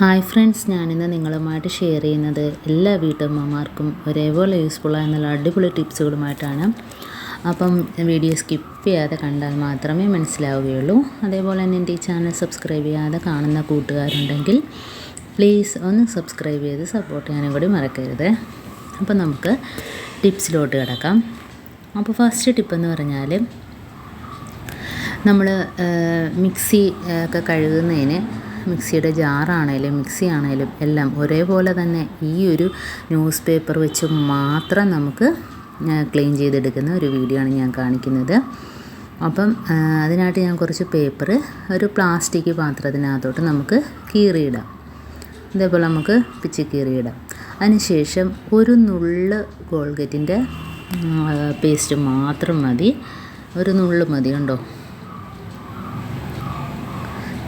Hi friends ഞാനിന്ന് നിങ്ങളുമായിട്ട് share ചെയ്യുന്നത് എല്ലാ വീട്ടമ്മമാർക്കും ഒരേപോലെ യൂസ്ഫുൾ നല്ല അടിപൊളി ടിപ്സുകളുമായിട്ടാണ്. അപ്പം വീഡിയോ സ്കിപ്പ് ചെയ്യാതെ കണ്ടാൽ മാത്രമേ മനസ്സിലാവുകയുള്ളൂ. അതേപോലെ തന്നെ എന്റെ ഈ ചാനൽ സബ്സ്ക്രൈബ് ചെയ്യാതെ കാണുന്ന കൂട്ടുകാരുണ്ടെങ്കിൽ പ്ലീസ് ഒന്ന് സബ്സ്ക്രൈബ് ചെയ്ത് സപ്പോർട്ട് ചെയ്യാനും കൂടി മറക്കരുത്. അപ്പോൾ നമുക്ക് ടിപ്സിലോട്ട് കിടക്കാം. അപ്പോൾ ഫസ്റ്റ് ടിപ്പ് എന്ന് പറഞ്ഞാൽ നമ്മൾ മിക്സി ഒക്കെ കഴുകുന്നതിന് മിക്സിയുടെ ജാറാണേലും മിക്സി ആണേലും എല്ലാം ഒരേപോലെ തന്നെ ഈ ഒരു ന്യൂസ് പേപ്പർ വെച്ച് മാത്രം നമുക്ക് ക്ലീൻ ചെയ്തെടുക്കുന്ന ഒരു വീഡിയോ ആണ് ഞാൻ കാണിക്കുന്നത്. അപ്പം അതിനായിട്ട് ഞാൻ കുറച്ച് പേപ്പർ ഒരു പ്ലാസ്റ്റിക് പാത്രത്തിനകത്തോട്ട് നമുക്ക് കീറിയിടാം. ഇതേപോലെ നമുക്ക് പിച്ച് കീറിയിടാം. അതിനുശേഷം ഒരു നുള്ള് കോൾഗേറ്റിന്റെ പേസ്റ്റ് മാത്രം മതി. ഒരു നുള്ള് മതി കണ്ടോ?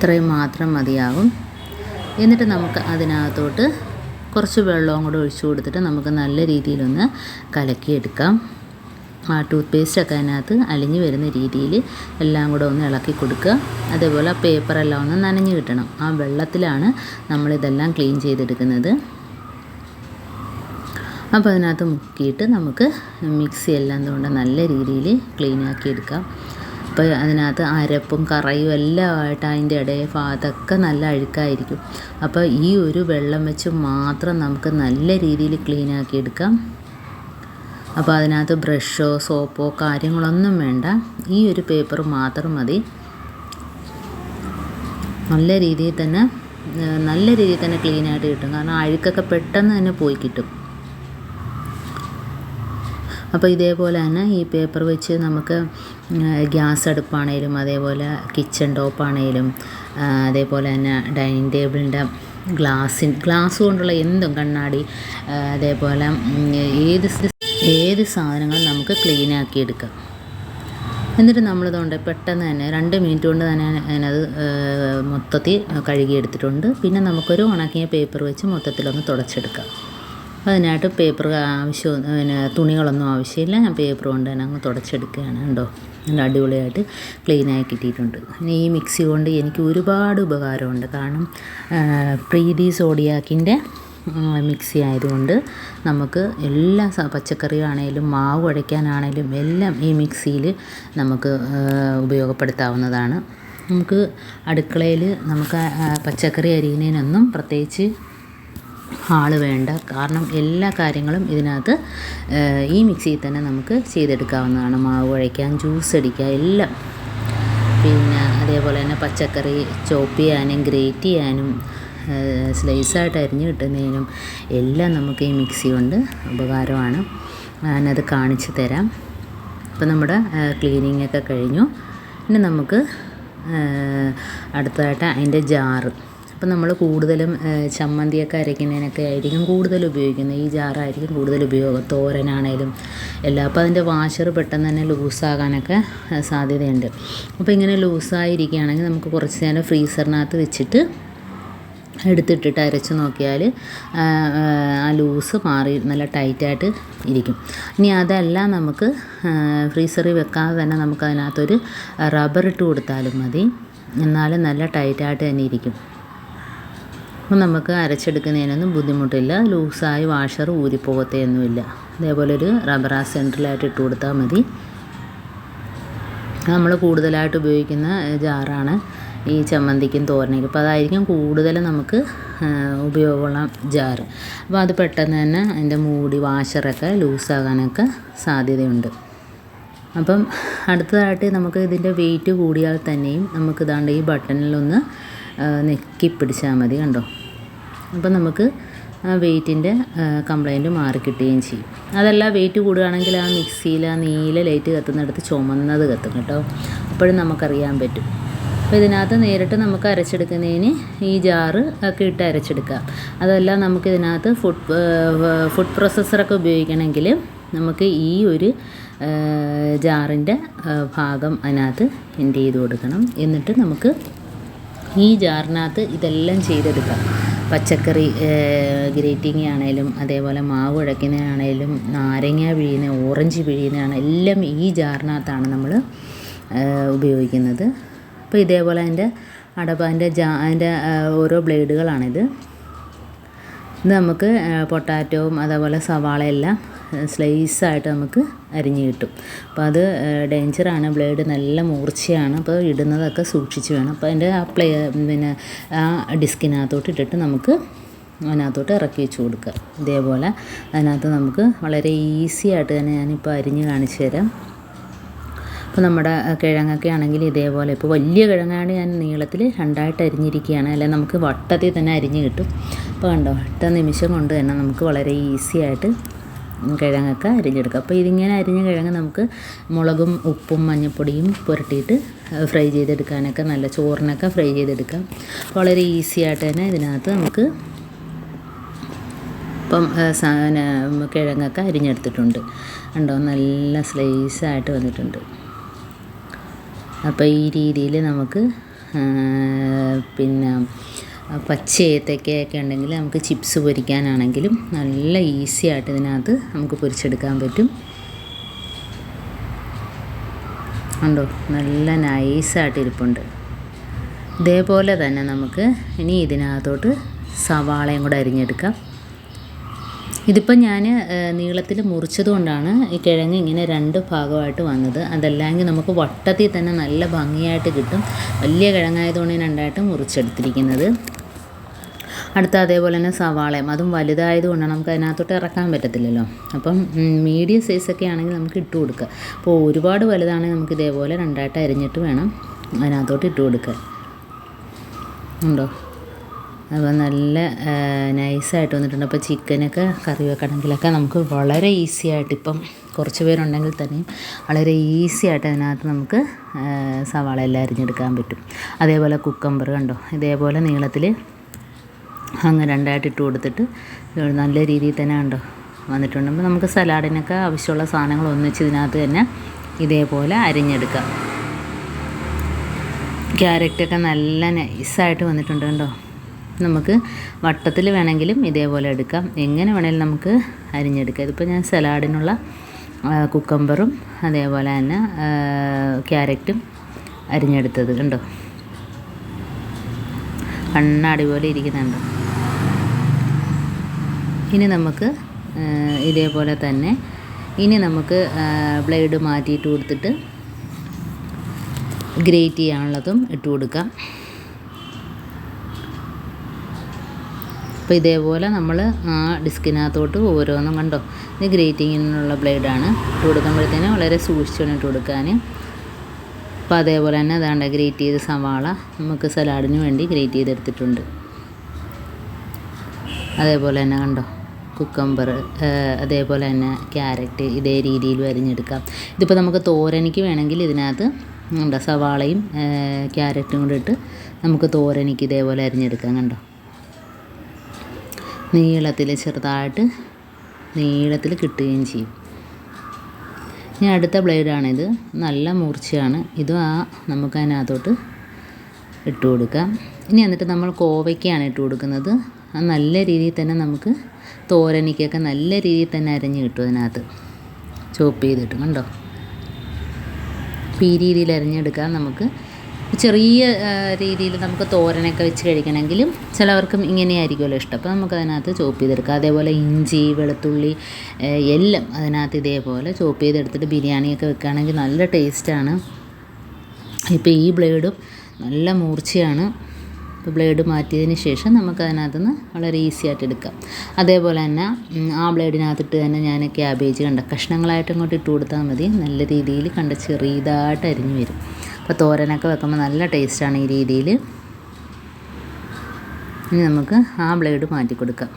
ഇത്രയും മാത്രം മതിയാകും എന്നിട്ട് നമുക്ക് അതിനകത്തോട്ട് കുറച്ച് വെള്ളവും കൂടെ ഒഴിച്ചു കൊടുത്തിട്ട് നമുക്ക് നല്ല രീതിയിലൊന്ന് കലക്കിയെടുക്കാം. ആ ടൂത്ത് പേസ്റ്റൊക്കെ അതിനകത്ത് അലിഞ്ഞു വരുന്ന രീതിയിൽ എല്ലാം കൂടെ ഒന്ന് ഇളക്കി കൊടുക്കുക. അതേപോലെ പേപ്പറെല്ലാം ഒന്ന് നനഞ്ഞു കിട്ടണം. ആ വെള്ളത്തിലാണ് നമ്മളിതെല്ലാം ക്ലീൻ ചെയ്തെടുക്കുന്നത്. അപ്പോൾ അതിനകത്ത് മുക്കിയിട്ട് നമുക്ക് മിക്സി എല്ലാം കൊണ്ട് നല്ല രീതിയിൽ ക്ലീനാക്കി എടുക്കാം അപ്പോൾ അതിനകത്ത് അരപ്പും കറയും എല്ലാം ആയിട്ട് അതിന്റെ ഇടയിൽ അതൊക്കെ നല്ല അഴുക്കായിരിക്കും. അപ്പോൾ ഈ ഒരു വെള്ളം വെച്ച് മാത്രം നമുക്ക് നല്ല രീതിയിൽ ക്ലീൻ ആക്കി എടുക്കാം. അപ്പോൾ അതിനകത്ത് ബ്രഷോ സോപ്പോ കാര്യങ്ങളൊന്നും വേണ്ട. ഈ ഒരു പേപ്പർ മാത്രം മതി. നല്ല രീതിയിൽ തന്നെ നല്ല രീതിയിൽ തന്നെ ക്ലീൻ ആയിട്ട് കിട്ടും. കാരണം അഴുക്കൊക്കെ പെട്ടെന്ന് തന്നെ പോയി കിട്ടും. അപ്പോൾ ഇതേപോലെ തന്നെ ഈ പേപ്പർ വെച്ച് നമുക്ക് ഗ്യാസ് അടുപ്പാണേലും അതേപോലെ കിച്ചൺ ടോപ്പാണേലും അതേപോലെ തന്നെ ഡൈനിങ് ടേബിളിന്റെ ഗ്ലാസ്സിൻ ഗ്ലാസ് കൊണ്ടുള്ള എന്തും കണ്ണാടി അതേപോലെ ഏത് ഏത് സാധനങ്ങളും നമുക്ക് ക്ലീൻ ആക്കി എടുക്കാം. എന്നിട്ട് നമ്മളിതുകൊണ്ട് പെട്ടെന്ന് തന്നെ രണ്ട് മിനിറ്റ് കൊണ്ട് തന്നെ അതിനത് മൊത്തത്തിൽ കഴുകിയെടുത്തിട്ടുണ്ട്. പിന്നെ നമുക്കൊരു ഉണക്കിയ പേപ്പർ വെച്ച് മൊത്തത്തിലൊന്ന് തുടച്ചെടുക്കാം. അതിനായിട്ട് പേപ്പർ ആവശ്യം പിന്നെ തുണികളൊന്നും ആവശ്യമില്ല. ഞാൻ പേപ്പർ കൊണ്ട് തന്നെ അങ്ങ് തുടച്ചെടുക്കുകയാണ് കണ്ടോ? നല്ല അടിപൊളിയായിട്ട് ക്ലീനായി കിട്ടിയിട്ടുണ്ട്. ഈ മിക്സി കൊണ്ട് എനിക്ക് ഒരുപാട് ഉപകാരമുണ്ട്. കാരണം പ്രീതി സോഡിയാക്കിന്റെ മിക്സി ആയതുകൊണ്ട് നമുക്ക് എല്ലാ പച്ചക്കറിയാണേലും മാവ് കുഴയ്ക്കാനാണേലും എല്ലാം ഈ മിക്സിയിൽ നമുക്ക് ഉപയോഗപ്പെടുത്താവുന്നതാണ്. നമുക്ക് അടുക്കളയിൽ നമുക്ക് പച്ചക്കറി അരിയുന്നതിനൊന്നും പ്രത്യേകിച്ച് ആൾ വേണ്ട. കാരണം എല്ലാ കാര്യങ്ങളും ഇതിനകത്ത് ഈ മിക്സിയിൽ തന്നെ നമുക്ക് ചെയ്തെടുക്കാവുന്നതാണ്. മാവ് കുഴയ്ക്കാൻ ജ്യൂസ് അടിക്കുക എല്ലാം. പിന്നെ അതേപോലെ തന്നെ പച്ചക്കറി ചോപ്പ് ചെയ്യാനും ഗ്രേറ്റ് ചെയ്യാനും സ്ലൈസായിട്ട് അരിഞ്ഞ് കിട്ടുന്നതിനും എല്ലാം നമുക്ക് ഈ മിക്സി കൊണ്ട് ഉപകാരമാണ്. ഞാനത് കാണിച്ചു തരാം. അപ്പോൾ നമ്മുടെ ക്ലീനിങ് ഒക്കെ കഴിഞ്ഞു. ഇനി നമുക്ക് അടുത്തതായിട്ട് അതിന്റെ ജാറ്. അപ്പം നമ്മൾ കൂടുതലും ചമ്മന്തിയൊക്കെ അരയ്ക്കുന്നതിനൊക്കെ ആയിരിക്കും കൂടുതൽ ഉപയോഗിക്കുന്നത്. ഈ ജാറായിരിക്കും കൂടുതൽ ഉപയോഗം തോരനാണേലും എല്ലാം. അപ്പോൾ അതിന്റെ വാഷർ പെട്ടെന്ന് തന്നെ ലൂസാകാനൊക്കെ സാധ്യതയുണ്ട്. അപ്പോൾ ഇങ്ങനെ ലൂസായിരിക്കുകയാണെങ്കിൽ നമുക്ക് കുറച്ച് നേരം ഫ്രീസറിനകത്ത് വെച്ചിട്ട് എടുത്തിട്ടിട്ട് അരച്ച് നോക്കിയാൽ ആ ലൂസ് മാറി നല്ല ടൈറ്റായിട്ട് ഇരിക്കും. ഇനി അതല്ല നമുക്ക് ഫ്രീസറിൽ വെക്കാതെ തന്നെ നമുക്ക് അതിനകത്തൊരു റബ്ബർ ഇട്ട് കൊടുത്താലും മതി. എന്നാലും നല്ല ടൈറ്റായിട്ട് തന്നെ ഇരിക്കും. അപ്പം നമുക്ക് അരച്ചെടുക്കുന്നതിനൊന്നും ബുദ്ധിമുട്ടില്ല. ലൂസായി വാഷർ ഊരിപ്പോകത്തേയൊന്നുമില്ല അതേപോലെ ഒരു റബ്ബർ ആ സെന്ററിലായിട്ട് ഇട്ട് കൊടുത്താൽ മതി. നമ്മൾ കൂടുതലായിട്ട് ഉപയോഗിക്കുന്ന ജാറാണ് ഈ ചമ്മന്തിക്കും തോരനയ്ക്കും. അപ്പോൾ അതായിരിക്കും കൂടുതൽ നമുക്ക് ഉപയോഗമുള്ള ജാറ്. അപ്പോൾ അത് പെട്ടെന്ന് തന്നെ അതിന്റെ മൂടി വാഷറൊക്കെ ലൂസാകാനൊക്കെ സാധ്യതയുണ്ട്. അപ്പം അടുത്തതായിട്ട് നമുക്ക് ഇതിന്റെ വെയിറ്റ് കൂടിയാൽ തന്നെയും നമുക്ക് ഇതാണ്ട് ഈ ബട്ടണിലൊന്ന് നെക്കി പിടിച്ചാൽ മതി കണ്ടോ? അപ്പം നമുക്ക് വെയിറ്റിന്റെ കംപ്ലൈന്റ് മാറിക്കിട്ടുകയും ചെയ്യും. അതല്ല വെയിറ്റ് കൂടുകയാണെങ്കിൽ ആ മിക്സിയിൽ ആ നീല ലൈറ്റ് കത്തുന്നിടത്ത് ചുമന്നത് കത്തും കേട്ടോ. അപ്പോഴും നമുക്കറിയാൻ പറ്റും. അപ്പോൾ ഇതിനകത്ത് നേരിട്ട് നമുക്ക് അരച്ചെടുക്കുന്നതിന് ഈ ജാറ് ഒക്കെ ഇട്ട് അരച്ചെടുക്കാം. അതല്ല നമുക്ക് ഇതിനകത്ത് ഫുഡ് ഫുഡ് പ്രോസസ്സറൊക്കെ ഉപയോഗിക്കണമെങ്കിൽ നമുക്ക് ഈ ഒരു ജാറിന്റെ ഭാഗം അതിനകത്ത് എന്റെ ചെയ്ത് കൊടുക്കണം. എന്നിട്ട് നമുക്ക് ഈ ജാറിനകത്ത് ഇതെല്ലാം ചെയ്തെടുക്കാം. പച്ചക്കറി ഗ്രേറ്റിംഗ് ആണേലും അതേപോലെ മാവ് കുഴയ്ക്കുന്നതാണേലും നാരങ്ങ പിഴിയുന്ന ഓറഞ്ച് പിഴിയുന്നതാണ് എല്ലാം ഈ ജാറിനകത്താണ് നമ്മൾ ഉപയോഗിക്കുന്നത്. അപ്പോൾ ഇതേപോലെ അതിന്റെ അടപ്പാന്റെ ജാ അതിന്റെ ഓരോ ബ്ലേഡുകളാണിത്. ഇത് നമുക്ക് പൊട്ടാറ്റോവും അതേപോലെ സവാളയെല്ലാം സ്ലൈസായിട്ട് നമുക്ക് അരിഞ്ഞ് കിട്ടും. അപ്പോൾ അത് ഡേഞ്ചറാണ്. ബ്ലേഡ് നല്ല മൂർച്ചയാണ്. അപ്പോൾ ഇടുന്നതൊക്കെ സൂക്ഷിച്ച് വേണം. അപ്പോൾ അതിന്റെ ആ പ്ലേ പിന്നെ ആ ഡിസ്കിനകത്തോട്ട് ഇട്ടിട്ട് നമുക്ക് അതിനകത്തോട്ട് ഇറക്കി വെച്ച് കൊടുക്കുക. ഇതേപോലെ അതിനകത്ത് നമുക്ക് വളരെ ഈസി ആയിട്ട് തന്നെ ഞാനിപ്പോൾ അരിഞ്ഞ് കാണിച്ചു തരാം. ഇപ്പോൾ നമ്മുടെ കിഴങ്ങൊക്കെ ആണെങ്കിൽ ഇതേപോലെ. ഇപ്പോൾ വലിയ കിഴങ്ങാണ് ഞാൻ നീളത്തിൽ രണ്ടായിട്ട് അരിഞ്ഞിരിക്കുകയാണ്. അല്ലെങ്കിൽ നമുക്ക് വട്ടത്തിൽ തന്നെ അരിഞ്ഞ് കിട്ടും. അപ്പോൾ കണ്ടോ ഒറ്റ നിമിഷം കൊണ്ട് തന്നെ നമുക്ക് വളരെ ഈസി ആയിട്ട് കിഴങ്ങൊക്കെ അരിഞ്ഞെടുക്കാം. അപ്പോൾ ഇതിങ്ങനെ അരിഞ്ഞ കിഴങ്ങ് നമുക്ക് മുളകും ഉപ്പും മഞ്ഞൾപ്പൊടിയും പുരട്ടിയിട്ട് ഫ്രൈ ചെയ്തെടുക്കാനൊക്കെ നല്ല ചോറിനൊക്കെ ഫ്രൈ ചെയ്തെടുക്കാം. വളരെ ഈസി ആയിട്ട് തന്നെ ഇതിനകത്ത് നമുക്ക് ഇപ്പം കിഴങ്ങൊക്കെ അരിഞ്ഞെടുത്തിട്ടുണ്ട്. ഉണ്ടോ നല്ല സ്ലൈസായിട്ട് വന്നിട്ടുണ്ട്. അപ്പോൾ ഈ രീതിയിൽ നമുക്ക് പിന്നെ പച്ച ഏത്തക്കയൊക്കെ ഉണ്ടെങ്കിൽ നമുക്ക് ചിപ്സ് പൊരിക്കാനാണെങ്കിലും നല്ല ഈസി ആയിട്ട് ഇതിനകത്ത് നമുക്ക് പൊരിച്ചെടുക്കാൻ പറ്റും. ഉണ്ടോ നല്ല നൈസായിട്ട് ഇരിപ്പുണ്ട്. ഇതേപോലെ തന്നെ നമുക്ക് ഇനി ഇതിനകത്തോട്ട് സവാളയും കൂടെ അരിഞ്ഞെടുക്കാം. ഇതിപ്പോൾ ഞാൻ നീളത്തിൽ മുറിച്ചതുകൊണ്ടാണ് ഈ കിഴങ്ങ് ഇങ്ങനെ രണ്ട് ഭാഗമായിട്ട് വന്നത്. അതല്ലെങ്കിൽ നമുക്ക് വട്ടത്തിൽ തന്നെ നല്ല ഭംഗിയായിട്ട് കിട്ടും. വലിയ കിഴങ്ങായതുകൊണ്ട് രണ്ടായിട്ട് മുറിച്ചെടുത്തിരിക്കുന്നത്. അടുത്ത അതേപോലെ തന്നെ സവാളയും. അതും വലുതായത് കൊണ്ടാണ് നമുക്ക് അതിനകത്തോട്ട് ഇറക്കാൻ പറ്റത്തില്ലല്ലോ. അപ്പം മീഡിയം സൈസൊക്കെ ആണെങ്കിൽ നമുക്ക് ഇട്ട് കൊടുക്കുക. അപ്പോൾ ഒരുപാട് വലുതാണെങ്കിൽ നമുക്ക് ഇതേപോലെ രണ്ടായിട്ട് അരിഞ്ഞിട്ട് വേണം അതിനകത്തോട്ട് ഇട്ട് കൊടുക്കുക ഉണ്ടോ? അപ്പോൾ നല്ല നൈസായിട്ട് വന്നിട്ടുണ്ട്. അപ്പോൾ ചിക്കനൊക്കെ കറി വെക്കണമെങ്കിലൊക്കെ നമുക്ക് വളരെ ഈസി ആയിട്ട് ഇപ്പം കുറച്ച് പേരുണ്ടെങ്കിൽ തന്നെയും വളരെ ഈസി ആയിട്ട് അതിനകത്ത് നമുക്ക് സവാള എല്ലാം അരിഞ്ഞെടുക്കാൻ പറ്റും. അതേപോലെ കുക്കമ്പർ കണ്ടോ? ഇതേപോലെ നീളത്തിൽ അങ്ങ് രണ്ടായിട്ട് ഇട്ട് കൊടുത്തിട്ട് നല്ല രീതിയിൽ തന്നെ കണ്ടോ? വന്നിട്ടുണ്ട്. അപ്പോൾ നമുക്ക് സലാഡിനൊക്കെ ആവശ്യമുള്ള സാധനങ്ങൾ ഒന്നിച്ച് ഇതിനകത്ത് തന്നെ ഇതേപോലെ അരിഞ്ഞെടുക്കാം. ക്യാരറ്റൊക്കെ നല്ല നൈസായിട്ട് വന്നിട്ടുണ്ട് കണ്ടോ? നമുക്ക് വട്ടത്തിൽ വേണമെങ്കിലും ഇതേപോലെ എടുക്കാം. എങ്ങനെ വേണമെങ്കിലും നമുക്ക് അരിഞ്ഞെടുക്കാം. ഇതിപ്പോൾ ഞാൻ സലാഡിനുള്ള കുക്കമ്പറും അതേപോലെ തന്നെ ക്യാരറ്റും അരിഞ്ഞെടുത്തത് കണ്ടോ? കണ്ണാടി പോലെ ഇരിക്കുന്നുണ്ട്. ഇനി നമുക്ക് ഇതേപോലെ തന്നെ ഇനി നമുക്ക് ബ്ലേഡ് മാറ്റിയിട്ട് കൊടുത്തിട്ട് ഗ്രേറ്റ് ചെയ്യാനുള്ളതും ഇട്ട് കൊടുക്കാം. അപ്പോൾ ഇതേപോലെ നമ്മൾ ആ ഡിസ്കിനകത്തോട്ട് ഓരോന്നും കണ്ടോ? ഇത് ഗ്രേറ്റിങ്ങിനുള്ള ബ്ലേഡാണ്. ഇട്ട് കൊടുക്കുമ്പോഴത്തേനും വളരെ സൂക്ഷിച്ചു ഇട്ട് കൊടുക്കാൻ അപ്പോൾ അതേപോലെ തന്നെ അതാണ്ട് ഗ്രേറ്റ് ചെയ്ത സവാള നമുക്ക് സലാഡിന് വേണ്ടി ഗ്രേറ്റ് ചെയ്തെടുത്തിട്ടുണ്ട്. അതേപോലെ തന്നെ കണ്ടോ? കുക്കമ്പർ അതേപോലെ തന്നെ ക്യാരറ്റ് ഇതേ രീതിയിൽ വരിഞ്ഞെടുക്കാം. ഇതിപ്പോൾ നമുക്ക് തോരനിക്ക് വേണമെങ്കിൽ ഇതിനകത്ത് എന്താ സവാളയും ക്യാരറ്റും കൂടെ ഇട്ട് നമുക്ക് തോരനിക്ക് ഇതേപോലെ അരിഞ്ഞെടുക്കാം കണ്ടോ? നീളത്തിൽ ചെറുതായിട്ട് നീളത്തിൽ കിട്ടുകയും ചെയ്യും. ഇനി അടുത്ത ബ്ലേഡാണിത്. നല്ല മൂർച്ചയാണ്. ഇതും ആ നമുക്ക് അതിനകത്തോട്ട് ഇട്ട് കൊടുക്കാം. ഇനി എന്നിട്ട് നമ്മൾ കോവയ്ക്കാണ് ഇട്ട് കൊടുക്കുന്നത്. അത് നല്ല രീതിയിൽ തന്നെ നമുക്ക് തോരനിക്കൊക്കെ നല്ല രീതിയിൽ തന്നെ അരഞ്ഞ് കിട്ടും അതിനകത്ത്. ചോപ്പ് ചെയ്തിട്ട് കണ്ടോ? അപ്പോൾ ഈ രീതിയിൽ അരഞ്ഞെടുക്കാൻ നമുക്ക് ചെറിയ രീതിയിൽ നമുക്ക് തോരനൊക്കെ വെച്ച് കഴിക്കണമെങ്കിലും ചിലവർക്കും ഇങ്ങനെയായിരിക്കുമല്ലോ ഇഷ്ടം. അപ്പോൾ നമുക്ക് അതിനകത്ത് ചോപ്പ് ചെയ്തെടുക്കാം. അതേപോലെ ഇഞ്ചി വെളുത്തുള്ളി എല്ലാം അതിനകത്ത് ഇതേപോലെ ചോപ്പ് ചെയ്തെടുത്തിട്ട് ബിരിയാണിയൊക്കെ വെക്കുകയാണെങ്കിൽ നല്ല ടേസ്റ്റാണ്. ഇപ്പോൾ ഈ ബ്ലേഡും നല്ല മൂർച്ചയാണ്. ഇപ്പോൾ ബ്ലേഡ് മാറ്റിയതിന് ശേഷം നമുക്ക് അതിനകത്ത് നിന്ന് വളരെ ഈസി ആയിട്ട് എടുക്കാം. അതേപോലെ തന്നെ ആ ബ്ലേഡിനകത്തിട്ട് തന്നെ ഞാൻ ക്യാബേജ് കണ്ട കഷ്ണങ്ങളായിട്ട് ഇങ്ങോട്ട് ഇട്ട് കൊടുത്താൽ മതി. നല്ല രീതിയിൽ കണ്ട ചെറിയതായിട്ട് അരിഞ്ഞു വരും. അപ്പോൾ തോരനൊക്കെ വെക്കുമ്പോൾ നല്ല ടേസ്റ്റാണ് ഈ രീതിയിൽ. ഇനി നമുക്ക് ആ ബ്ലേഡ് മാറ്റി കൊടുക്കാം.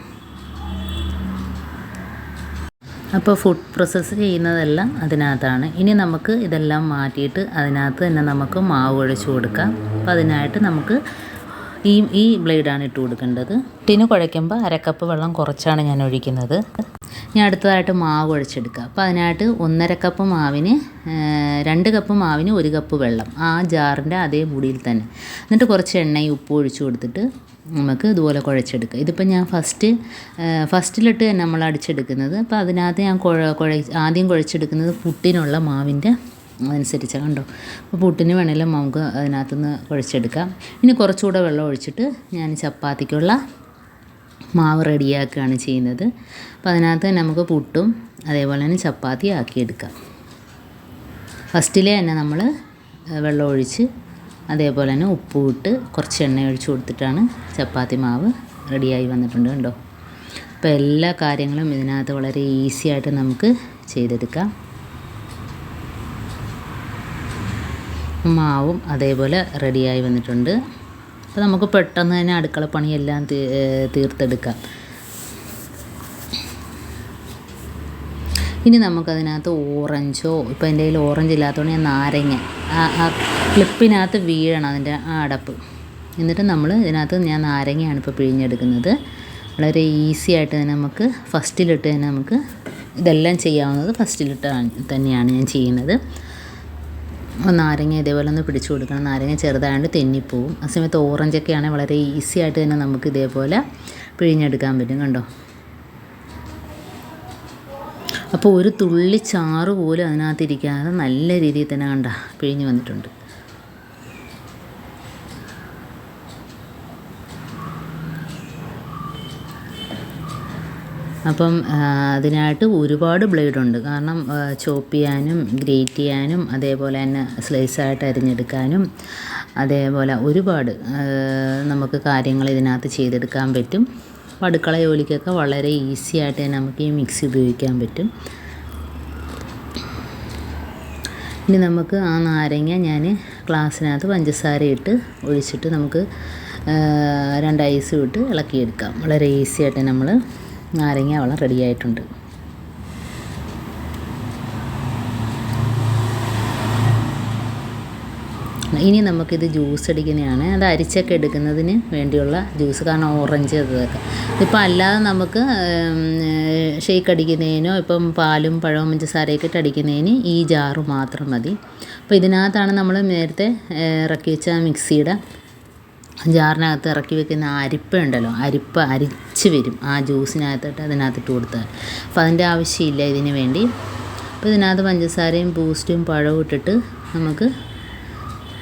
അപ്പോൾ ഫുഡ് പ്രോസസ്സ് ചെയ്യുന്നതെല്ലാം അതിനകത്താണ്. ഇനി നമുക്ക് ഇതെല്ലാം മാറ്റിയിട്ട് അതിനകത്ത് തന്നെ നമുക്ക് മാവ് ഒഴിച്ചു കൊടുക്കാം. അപ്പോൾ അതിനായിട്ട് നമുക്ക് ഈ ഈ ബ്ലേഡാണ് ഇട്ട് കൊടുക്കേണ്ടത്. ടിന് കുഴയ്ക്കുമ്പോൾ അരക്കപ്പ് വെള്ളം കുറച്ചാണ് ഞാൻ ഒഴിക്കുന്നത്. ഞാൻ അടുത്തതായിട്ട് മാവ് ഒഴിച്ചെടുക്കുക. അപ്പോൾ അതിനായിട്ട് ഒന്നര കപ്പ് മാവിന് രണ്ട് കപ്പ് മാവിന് ഒരു കപ്പ് വെള്ളം ആ ജാറിന്റെ അതേ മുടിയിൽ തന്നെ. എന്നിട്ട് കുറച്ച് എണ്ണയും ഉപ്പ് ഒഴിച്ചു കൊടുത്തിട്ട് നമുക്ക് ഇതുപോലെ കുഴച്ചെടുക്കുക. ഇതിപ്പോൾ ഞാൻ ഫസ്റ്റ് ഫസ്റ്റിലിട്ട് നമ്മൾ അടിച്ചെടുക്കുന്നത്. അപ്പോൾ അതിനകത്ത് ഞാൻ കുഴ കുഴ ആദ്യം കുഴച്ചെടുക്കുന്നത് പുട്ടിനുള്ള മാവിന്റെ അതനുസരിച്ച് കണ്ടോ. അപ്പോൾ പുട്ടിന് വേണമെങ്കിലും നമുക്ക് അതിനകത്തുനിന്ന് കുഴച്ചെടുക്കാം. ഇനി കുറച്ചുകൂടെ വെള്ളം ഒഴിച്ചിട്ട് ഞാൻ ചപ്പാത്തിക്കുള്ള മാവ് റെഡിയാക്കുകയാണ് ചെയ്യുന്നത്. അപ്പോൾ അതിനകത്ത് നമുക്ക് പുട്ടും അതേപോലെ തന്നെ ചപ്പാത്തി ആക്കിയെടുക്കാം. ഫസ്റ്റിലെ തന്നെ നമ്മൾ വെള്ളം ഒഴിച്ച് അതേപോലെ തന്നെ ഉപ്പ് ഇട്ട് കുറച്ച് എണ്ണ ഒഴിച്ച് കൊടുത്തിട്ടാണ് ചപ്പാത്തി മാവ് റെഡിയായി വന്നിട്ടുണ്ട് കണ്ടോ? അപ്പോൾ എല്ലാ കാര്യങ്ങളും ഇതിനകത്ത് വളരെ ഈസി ആയിട്ട് നമുക്ക് ചെയ്തെടുക്കാം. മാവും അതേപോലെ റെഡിയായി വന്നിട്ടുണ്ട്. അപ്പോൾ നമുക്ക് പെട്ടെന്ന് തന്നെ അടുക്കളപ്പണിയെല്ലാം പണിയെല്ലാം തീർത്തെടുക്കാം. ഇനി നമുക്കതിനകത്ത് ഓറഞ്ചോ ഇപ്പോൾ എന്റെ കയ്യിൽ ഓറഞ്ച് ഇല്ലാത്തതുകൊണ്ട് ഞാൻ നാരങ്ങ ആ ക്ലിപ്പിനകത്ത് വീഴണം അതിന്റെ ആ അടപ്പ്. എന്നിട്ട് നമ്മൾ ഇതിനകത്ത് ഞാൻ നാരങ്ങയാണ് ഇപ്പോൾ പിഴിഞ്ഞെടുക്കുന്നത്. വളരെ ഈസി ആയിട്ട് തന്നെ നമുക്ക് ഫസ്റ്റിലിട്ട് തന്നെ നമുക്ക് ഇതെല്ലാം ചെയ്യാവുന്നത് ഫസ്റ്റിലിട്ട് തന്നെയാണ് ഞാൻ ചെയ്യുന്നത്. നാരങ്ങ ഇതേപോലെ ഒന്ന് പിടിച്ചു കൊടുക്കണം. നാരങ്ങ ചെറുതായതുകൊണ്ട് തെന്നിപ്പോവും. ആ സമയത്ത് ഓറഞ്ചൊക്കെ ആണെങ്കിൽ വളരെ ഈസി ആയിട്ട് തന്നെ നമുക്ക് ഇതേപോലെ പിഴിഞ്ഞെടുക്കാൻ പറ്റും കണ്ടോ? അപ്പോൾ ഒരു തുള്ളി ചാറ് പോലും അതിനകത്തിരിക്കാതെ നല്ല രീതിയിൽ തന്നെ കണ്ട പിഴിഞ്ഞ് വന്നിട്ടുണ്ട്. അപ്പം അതിനായിട്ട് ഒരുപാട് ബ്ലേഡുണ്ട് കാരണം ചോപ്പ് ചെയ്യാനും ഗ്രേറ്റ് ചെയ്യാനും അതേപോലെ തന്നെ സ്ലൈസായിട്ട് അരിഞ്ഞെടുക്കാനും അതേപോലെ ഒരുപാട് നമുക്ക് കാര്യങ്ങൾ ഇതിനകത്ത് ചെയ്തെടുക്കാൻ പറ്റും. അടുക്കള ജോലിക്കൊക്കെ വളരെ ഈസി ആയിട്ട് തന്നെ നമുക്ക് ഈ മിക്സി ഉപയോഗിക്കാൻ പറ്റും. ഇനി നമുക്ക് ആ നാരങ്ങ ഞാൻ ഗ്ലാസ്സിനകത്ത് പഞ്ചസാര ഇട്ട് ഒഴിച്ചിട്ട് നമുക്ക് രണ്ട് ഐസ് ഇട്ട് ഇളക്കിയെടുക്കാം. വളരെ ഈസി ആയിട്ട് നമ്മൾ നാരങ്ങ വെള്ളം റെഡി ആയിട്ടുണ്ട്. ഇനി നമുക്കിത് ജ്യൂസ് അടിക്കുന്നതാണ് അത് അരിച്ചൊക്കെ എടുക്കുന്നതിന് വേണ്ടിയുള്ള ജ്യൂസ് കാരണം ഓറഞ്ച് ഇതൊക്കെ. ഇപ്പം അല്ലാതെ നമുക്ക് ഷേക്ക് അടിക്കുന്നതിനോ ഇപ്പം പാലും പഴവും പഞ്ചസാരയൊക്കെ ഇട്ട് അടിക്കുന്നതിന് ഈ ജാറ് മാത്രം മതി. അപ്പോൾ ഇതിനകത്താണ് നമ്മൾ നേരത്തെ ഇറക്കി വെച്ച മിക്സിയുടെ ജാറിനകത്ത് ഇറക്കി വെക്കുന്ന അരിപ്പ ഉണ്ടല്ലോ അരിപ്പ അരിച്ച് വരും. ആ ജ്യൂസിനകത്തിട്ട് അതിനകത്തിട്ട് കൊടുത്താൽ. അപ്പോൾ അതിന്റെ ആവശ്യമില്ല ഇതിന് വേണ്ടി. അപ്പോൾ ഇതിനകത്ത് പഞ്ചസാരയും ബൂസ്റ്റും പഴവും ഇട്ടിട്ട് നമുക്ക്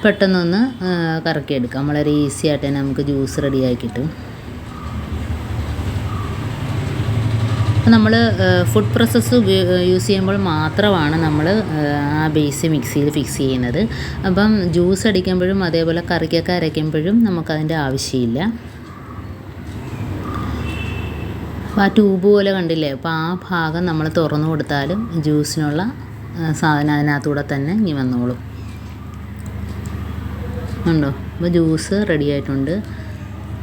പെട്ടെന്നൊന്ന് കറക്കിയെടുക്കാം. വളരെ ഈസി ആയിട്ട് തന്നെ നമുക്ക് ജ്യൂസ് കിട്ടും നമ്മൾ ഫുഡ് പ്രോസസ്സ് യൂസ് ചെയ്യുമ്പോൾ മാത്രമാണ് നമ്മൾ ആ ബേസ് മിക്സിയിൽ ഫിക്സ് ചെയ്യുന്നത്. അപ്പം ജ്യൂസ് അടിക്കുമ്പോഴും അതേപോലെ കറിക്കൊക്കെ അരയ്ക്കുമ്പോഴും നമുക്കതിന്റെ ആവശ്യമില്ല. ആ ട്യൂബ് പോലെ കണ്ടില്ലേ? അപ്പോൾ ആ ഭാഗം നമ്മൾ തുറന്നു കൊടുത്താലും ജ്യൂസിനുള്ള സാധനം അതിനകത്തൂടെ തന്നെ ഇങ്ങനെ വന്നോളും. ഉണ്ടോ? അപ്പോൾ ജ്യൂസ് റെഡി ആയിട്ടുണ്ട്.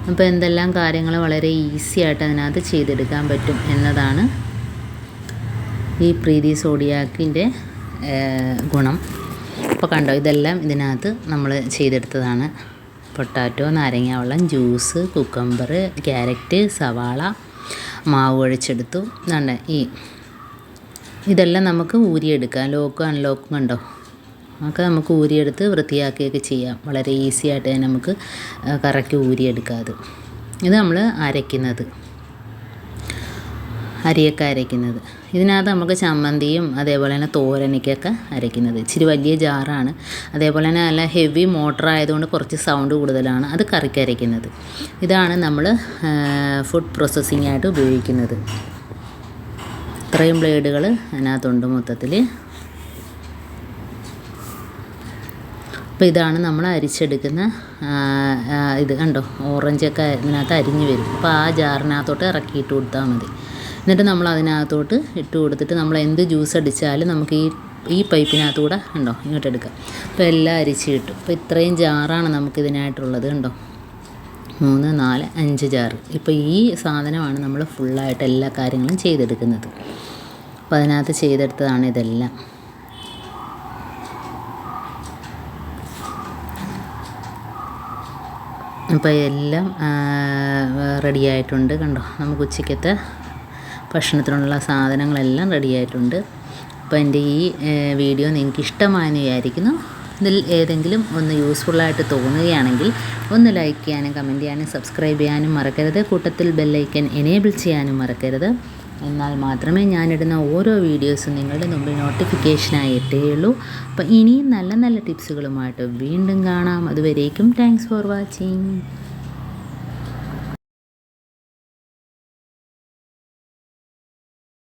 അപ്പോൾ എന്തെല്ലാം കാര്യങ്ങൾ വളരെ ഈസി ആയിട്ട് അതിനകത്ത് ചെയ്തെടുക്കാൻ പറ്റും എന്നതാണ് ഈ പ്രീതി സോഡിയാക്കിന്റെ ഗുണം. അപ്പോൾ കണ്ടോ ഇതെല്ലാം ഇതിനകത്ത് നമ്മൾ ചെയ്തെടുത്തതാണ്. പൊട്ടാറ്റോ നാരങ്ങ വെള്ളം ജ്യൂസ് കുക്കമ്പർ ക്യാരറ്റ് സവാള മാവ് ഒഴിച്ചെടുത്തു. എന്നാണ്ട് ഈ ഇതെല്ലാം നമുക്ക് ഊരിയെടുക്കാം. ലോക്കും അൺലോക്കും കണ്ടോ? ഒക്കെ നമുക്ക് ഊരിയെടുത്ത് വൃത്തിയാക്കുകയൊക്കെ ചെയ്യാം. വളരെ ഈസി ആയിട്ട് തന്നെ നമുക്ക് കറക്കി ഊരിയെടുക്കാതെ ഇത് നമ്മൾ അരയ്ക്കുന്നത്. അരിയൊക്കെ അരയ്ക്കുന്നത്. ഇതിനകത്ത് നമുക്ക് ചമ്മന്തിയും അതേപോലെ തന്നെ തോരനിക്കൊക്കെ അരയ്ക്കുന്നത്. ഇച്ചിരി വലിയ ജാറാണ്. അതേപോലെ തന്നെ നല്ല ഹെവി മോട്ടർ ആയതുകൊണ്ട് കുറച്ച് സൗണ്ട് കൂടുതലാണ് അത് കറിക്ക് അരയ്ക്കുന്നത്. ഇതാണ് നമ്മൾ ഫുഡ് പ്രോസസ്സിംഗ് ആയിട്ട് ഉപയോഗിക്കുന്നത്. ഇത്രയും ബ്ലേഡുകൾ അതിനകത്തുണ്ട് മൊത്തത്തിൽ അപ്പോൾ ഇതാണ് നമ്മൾ അരിച്ചെടുക്കുന്ന ഇത് കണ്ടോ? ഓറഞ്ചൊക്കെ ഇതിനകത്ത് അരിഞ്ഞ് വരും. അപ്പോൾ ആ ജാറിനകത്തോട്ട് ഇറക്കിയിട്ട് കൊടുത്താൽ മതി. എന്നിട്ട് നമ്മൾ അതിനകത്തോട്ട് ഇട്ട് കൊടുത്തിട്ട് നമ്മൾ എന്ത് ജ്യൂസ് അടിച്ചാലും നമുക്ക് ഈ ഈ പൈപ്പിനകത്തൂടെ ഉണ്ടോ ഇങ്ങോട്ട് എടുക്കാം. അപ്പോൾ എല്ലാം അരിച്ച് കിട്ടും. അപ്പോൾ ഇത്രയും ജാറാണ് നമുക്കിതിനായിട്ടുള്ളത് കണ്ടോ? മൂന്ന് നാല് അഞ്ച് ജാറ്. ഇപ്പോൾ ഈ സാധനമാണ് നമ്മൾ ഫുള്ളായിട്ട് എല്ലാ കാര്യങ്ങളും ചെയ്തെടുക്കുന്നത്. അപ്പോൾ അതിനകത്ത് ചെയ്തെടുത്തതാണ് ഇതെല്ലാം. അപ്പോൾ എല്ലാം റെഡി ആയിട്ടുണ്ട്. കണ്ടോ? നമുക്ക് ഉച്ചയ്ക്കത്തെ ഭക്ഷണത്തിനുള്ള സാധനങ്ങളെല്ലാം റെഡി ആയിട്ടുണ്ട്. അപ്പോൾ എന്റെ ഈ വീഡിയോ നിങ്ങൾക്ക് ഇഷ്ടമായെന്ന് വിചാരിക്കുന്നു. ഇതിൽ ഏതെങ്കിലും ഒന്ന് യൂസ്ഫുള്ളായിട്ട് തോന്നുകയാണെങ്കിൽ ഒന്ന് ലൈക്ക് ചെയ്യാനും കമന്റ് ചെയ്യാനും സബ്സ്ക്രൈബ് ചെയ്യാനും മറക്കരുത്. കൂട്ടത്തിൽ ബെല്ലൈക്കൻ എനേബിൾ ചെയ്യാനും മറക്കരുത്. എന്നാൽ മാത്രമേ ഞാനിടുന്ന ഓരോ വീഡിയോസും നിങ്ങളുടെ മുമ്പിൽ നോട്ടിഫിക്കേഷനായി എത്തുകയുള്ളൂ അപ്പോൾ ഇനിയും നല്ല നല്ല ടിപ്സുകളുമായിട്ട് വീണ്ടും കാണാം. അതുവരേക്കും താങ്ക്സ് ഫോർ വാച്ചിങ്